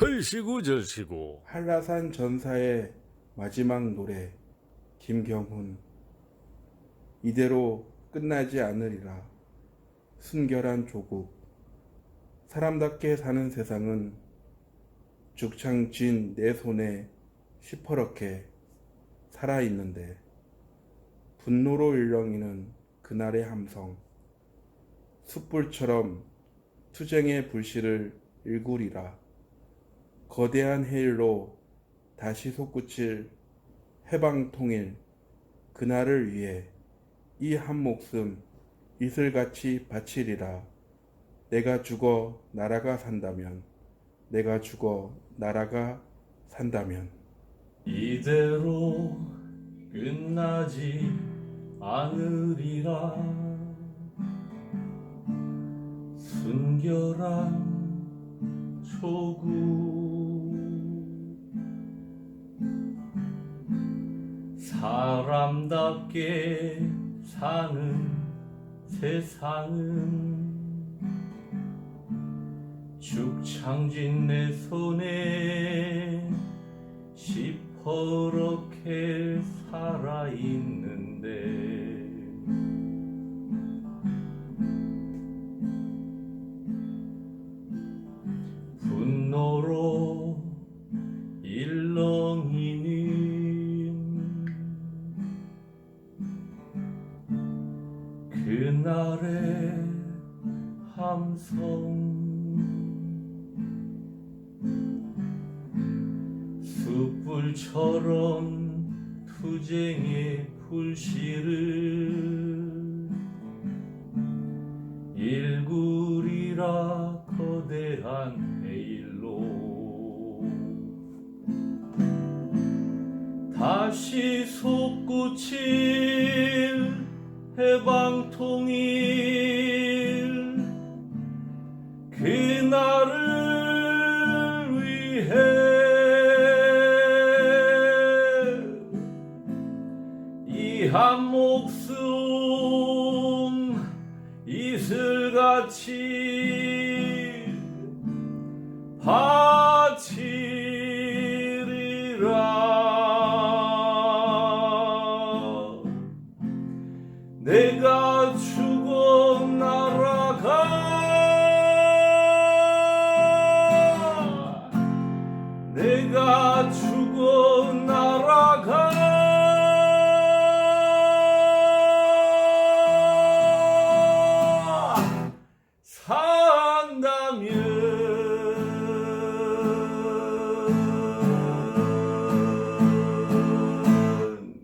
헐시고 절시고 한라산 전사의 마지막 노래 김경훈. 이대로 끝나지 않으리라. 순결한 조국. 사람답게 사는 세상은 죽창 쥔내 손에 시퍼렇게 살아있는데 분노로 일렁이는 그날의 함성. 숯불처럼 투쟁의 불씨를 일구리라 거대한 해일로 다시 솟구칠 해방 통일 그날을 위해 이 한 목숨 이슬같이 바치리라. 내가 죽어 나라가 산다면 내가 죽어 나라가 산다면. 이대로 끝나지 않으리라. 순결한 조국 사람답게 사는 세상은 죽창진 내 손에 시퍼렇게 살아있는데 분노로 일렁이 그날의 함성. 숯불처럼 투쟁의 불씨를 일구리라 거대한 해일로 다시 솟구칠 나를 위해. 이 한 목숨 이슬같이 바치리라. 내가